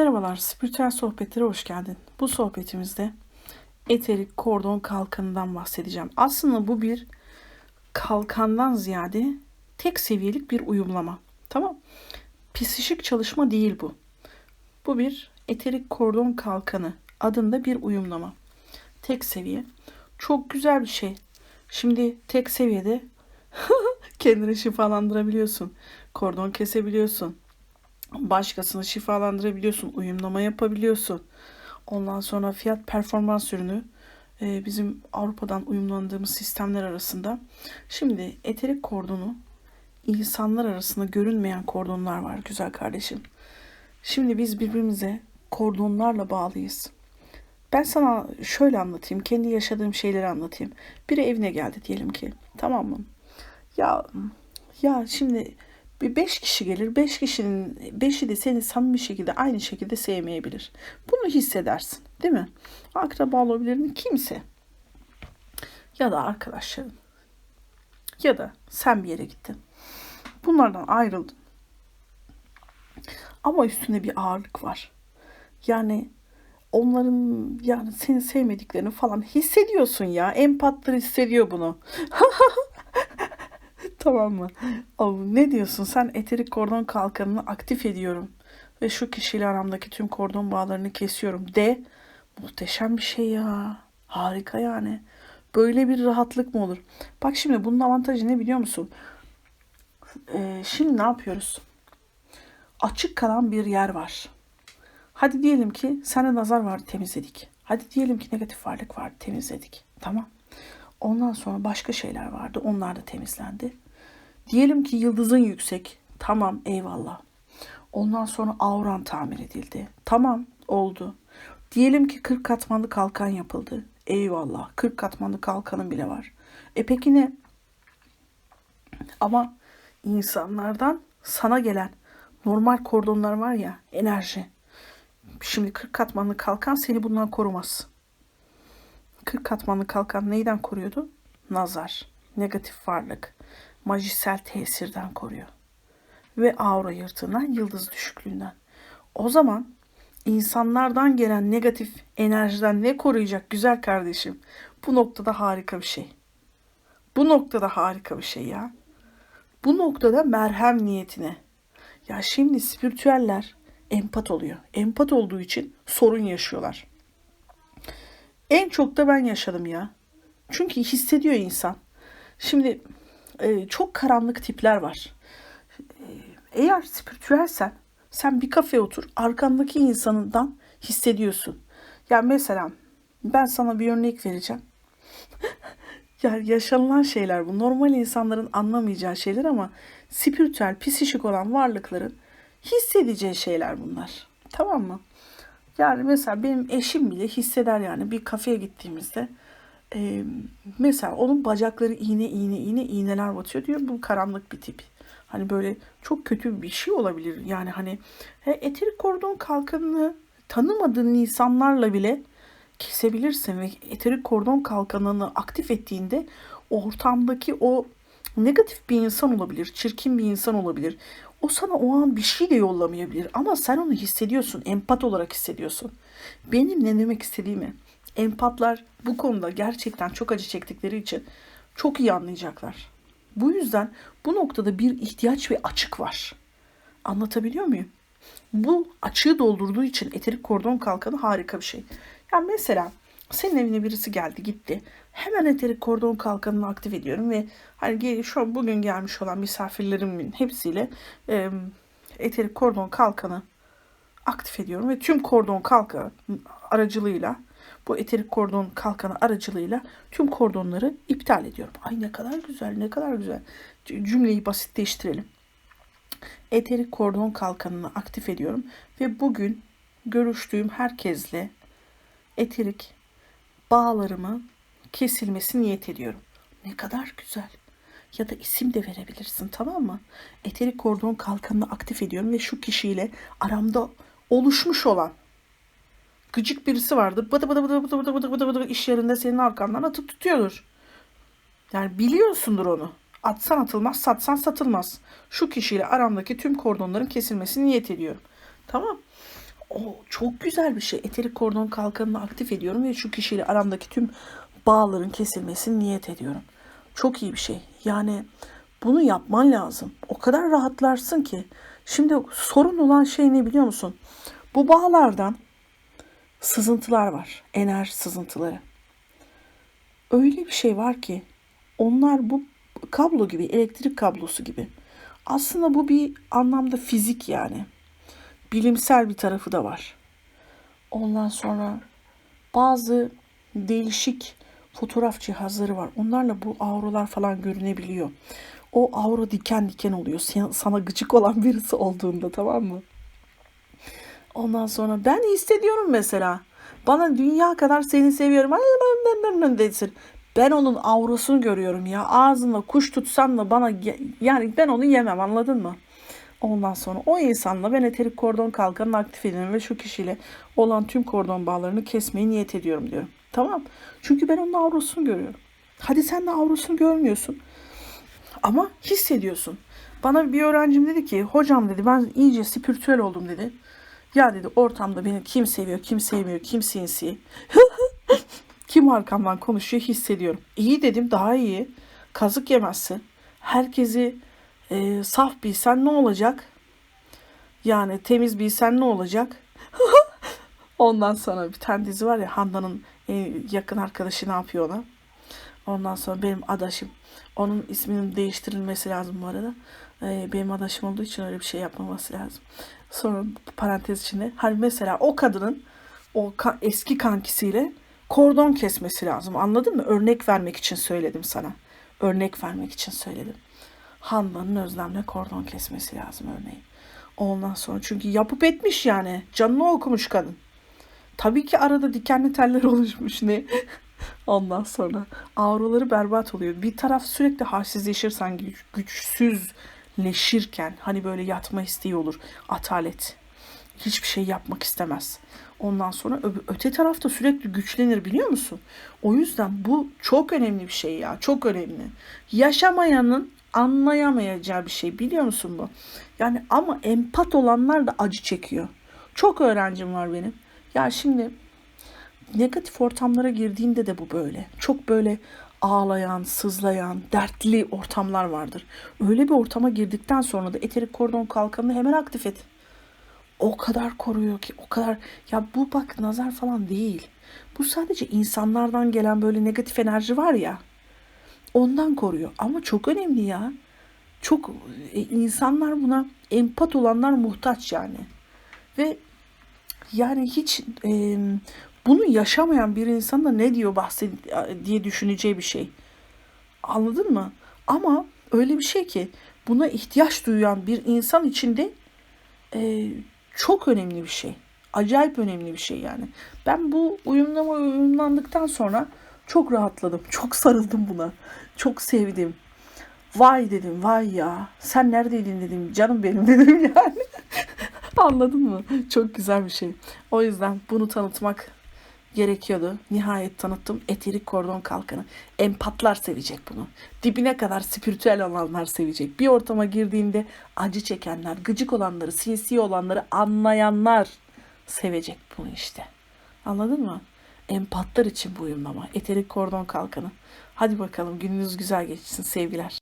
Merhabalar, spiritüel sohbetlere hoş geldin. Bu sohbetimizde eterik kordon kalkanından bahsedeceğim. Aslında bu bir kalkandan ziyade tek seviyelik bir uyumlama. Tamam. Psişik çalışma değil bu. Bu bir eterik kordon kalkanı adında bir uyumlama. Tek seviye. Çok güzel bir şey. Şimdi tek seviyede kendini şifalandırabiliyorsun. Kordon kesebiliyorsun başkasını şifalandırabiliyorsun, uyumlama yapabiliyorsun. Ondan sonra fiyat performans ürünü e, bizim Avrupa'dan uyumlandığımız sistemler arasında. Şimdi eterik kordonu insanlar arasında görünmeyen kordonlar var güzel kardeşim. Şimdi biz birbirimize kordonlarla bağlıyız. Ben sana şöyle anlatayım, kendi yaşadığım şeyleri anlatayım. Biri evine geldi diyelim ki, tamam mı? Ya ya şimdi bir beş kişi gelir. Beş kişinin beşi de seni samimi şekilde aynı şekilde sevmeyebilir. Bunu hissedersin. Değil mi? Akraba olabilir mi? Kimse. Ya da arkadaşların. Ya da sen bir yere gittin. Bunlardan ayrıldın. Ama üstünde bir ağırlık var. Yani onların yani seni sevmediklerini falan hissediyorsun ya. Empatlar hissediyor bunu. Tamam mı? Oh, ne diyorsun? Sen eterik kordon kalkanını aktif ediyorum. Ve şu kişiyle aramdaki tüm kordon bağlarını kesiyorum. De muhteşem bir şey ya. Harika yani. Böyle bir rahatlık mı olur? Bak şimdi bunun avantajı ne biliyor musun? Ee, şimdi ne yapıyoruz? Açık kalan bir yer var. Hadi diyelim ki sana nazar vardı temizledik. Hadi diyelim ki negatif varlık vardı temizledik. Tamam. Ondan sonra başka şeyler vardı. Onlar da temizlendi. Diyelim ki yıldızın yüksek. Tamam eyvallah. Ondan sonra auran tamir edildi. Tamam oldu. Diyelim ki 40 katmanlı kalkan yapıldı. Eyvallah 40 katmanlı kalkanın bile var. E peki ne? Ama insanlardan sana gelen normal kordonlar var ya enerji. Şimdi 40 katmanlı kalkan seni bundan korumaz. 40 katmanlı kalkan neyden koruyordu? Nazar, negatif varlık, majisel tesirden koruyor. Ve aura yırtığından, yıldız düşüklüğünden. O zaman insanlardan gelen negatif enerjiden ne koruyacak güzel kardeşim? Bu noktada harika bir şey. Bu noktada harika bir şey ya. Bu noktada merhem niyetine. Ya şimdi spiritüeller empat oluyor. Empat olduğu için sorun yaşıyorlar. En çok da ben yaşadım ya. Çünkü hissediyor insan. Şimdi e, çok karanlık tipler var. E, eğer spiritüelsen sen bir kafeye otur arkandaki insanından hissediyorsun. Ya mesela ben sana bir örnek vereceğim. ya yaşanılan şeyler bu. Normal insanların anlamayacağı şeyler ama spiritüel, psişik olan varlıkların hissedeceği şeyler bunlar. Tamam mı? Yani mesela benim eşim bile hisseder yani bir kafeye gittiğimizde e, mesela onun bacakları iğne iğne iğne iğneler batıyor diyor. Bu karanlık bir tip. Hani böyle çok kötü bir şey olabilir. Yani hani he, eterik kordon kalkanını tanımadığın insanlarla bile kesebilirsin ve eterik kordon kalkanını aktif ettiğinde ortamdaki o negatif bir insan olabilir, çirkin bir insan olabilir. O sana o an bir şey de yollamayabilir ama sen onu hissediyorsun, empat olarak hissediyorsun. Benim ne demek istediğimi empatlar bu konuda gerçekten çok acı çektikleri için çok iyi anlayacaklar. Bu yüzden bu noktada bir ihtiyaç ve açık var. Anlatabiliyor muyum? Bu açığı doldurduğu için eterik kordon kalkanı harika bir şey. Yani mesela senin evine birisi geldi gitti. Hemen eterik kordon kalkanını aktif ediyorum ve hani şu an bugün gelmiş olan misafirlerimin hepsiyle e, eterik kordon kalkanı aktif ediyorum ve tüm kordon kalkanı aracılığıyla bu eterik kordon kalkanı aracılığıyla tüm kordonları iptal ediyorum. Ay ne kadar güzel, ne kadar güzel. Cümleyi basitleştirelim. Eterik kordon kalkanını aktif ediyorum ve bugün görüştüğüm herkesle eterik bağlarımı kesilmesi niyet ediyorum. Ne kadar güzel. Ya da isim de verebilirsin tamam mı? Eterik kordon kalkanını aktif ediyorum ve şu kişiyle aramda oluşmuş olan gıcık birisi vardır. Bıdı bıdı bıdı bıdı bıdı bıdı bıdı bıdı iş yerinde senin arkandan atıp tutuyordur. Yani biliyorsundur onu. Atsan atılmaz, satsan satılmaz. Şu kişiyle aramdaki tüm kordonların kesilmesini niyet ediyorum. Tamam. O çok güzel bir şey. Eterik kordon kalkanını aktif ediyorum ve şu kişiyle aramdaki tüm bağların kesilmesini niyet ediyorum. Çok iyi bir şey. Yani bunu yapman lazım. O kadar rahatlarsın ki. Şimdi sorun olan şey ne biliyor musun? Bu bağlardan sızıntılar var. Enerji sızıntıları. Öyle bir şey var ki onlar bu kablo gibi, elektrik kablosu gibi. Aslında bu bir anlamda fizik yani. Bilimsel bir tarafı da var. Ondan sonra bazı değişik fotoğraf cihazları var. Onlarla bu aurolar falan görünebiliyor. O auro diken diken oluyor. Sana gıcık olan birisi olduğunda tamam mı? Ondan sonra ben hissediyorum mesela. Bana dünya kadar seni seviyorum. Ben- onun aurosunu görüyorum ya. Ağzında kuş tutsan da bana yani ben onu yemem anladın mı? Ondan sonra o insanla ben eterik kordon kalkanını aktif ediyorum ve şu kişiyle olan tüm kordon bağlarını kesmeyi niyet ediyorum diyorum. Tamam. Çünkü ben onun aurosunu görüyorum. Hadi sen de aurosunu görmüyorsun. Ama hissediyorsun. Bana bir öğrencim dedi ki hocam dedi ben iyice spiritüel oldum dedi. Ya dedi ortamda beni kim seviyor, kim sevmiyor, kim sinsi. kim arkamdan konuşuyor hissediyorum. İyi dedim daha iyi. Kazık yemezsin. Herkesi e, saf bilsen ne olacak? Yani temiz bilsen ne olacak? Ondan sonra bir tane dizi var ya Handan'ın en yakın arkadaşı ne yapıyor ona? Ondan sonra benim adaşım. Onun isminin değiştirilmesi lazım bu arada. Ee, benim adaşım olduğu için öyle bir şey yapmaması lazım. Sonra parantez içinde hani mesela o kadının o ka- eski kankisiyle kordon kesmesi lazım. Anladın mı? Örnek vermek için söyledim sana. Örnek vermek için söyledim. Handan'ın Özlem'le kordon kesmesi lazım örneğin. Ondan sonra çünkü yapıp etmiş yani. Canını okumuş kadın. Tabii ki arada dikenli teller oluşmuş ne. Ondan sonra avroları berbat oluyor. Bir taraf sürekli halsizleşir sanki güç- güçsüzleşirken hani böyle yatma isteği olur. Atalet. Hiçbir şey yapmak istemez. Ondan sonra öte tarafta sürekli güçlenir biliyor musun? O yüzden bu çok önemli bir şey ya. Çok önemli. Yaşamayanın anlayamayacağı bir şey biliyor musun bu? Yani ama empat olanlar da acı çekiyor. Çok öğrencim var benim. Ya şimdi negatif ortamlara girdiğinde de bu böyle. Çok böyle ağlayan, sızlayan, dertli ortamlar vardır. Öyle bir ortama girdikten sonra da eterik kordon kalkanını hemen aktif et. O kadar koruyor ki, o kadar. Ya bu bak nazar falan değil. Bu sadece insanlardan gelen böyle negatif enerji var ya. Ondan koruyor. Ama çok önemli ya. Çok e, insanlar buna empat olanlar muhtaç yani. Ve yani hiç e, bunu yaşamayan bir insan da ne diyor bahsed diye düşüneceği bir şey. Anladın mı? Ama öyle bir şey ki buna ihtiyaç duyan bir insan için de e, çok önemli bir şey. Acayip önemli bir şey yani. Ben bu uyumlama uyumlandıktan sonra çok rahatladım. Çok sarıldım buna. Çok sevdim. Vay dedim vay ya. Sen neredeydin dedim. Canım benim dedim yani. Anladın mı? Çok güzel bir şey. O yüzden bunu tanıtmak gerekiyordu. Nihayet tanıttım. Eterik kordon kalkanı. Empatlar sevecek bunu. Dibine kadar spiritüel olanlar sevecek. Bir ortama girdiğinde acı çekenler, gıcık olanları, sinsi olanları anlayanlar sevecek bunu işte. Anladın mı? Empatlar için bu uyumlama. Eterik kordon kalkanı. Hadi bakalım gününüz güzel geçsin sevgiler.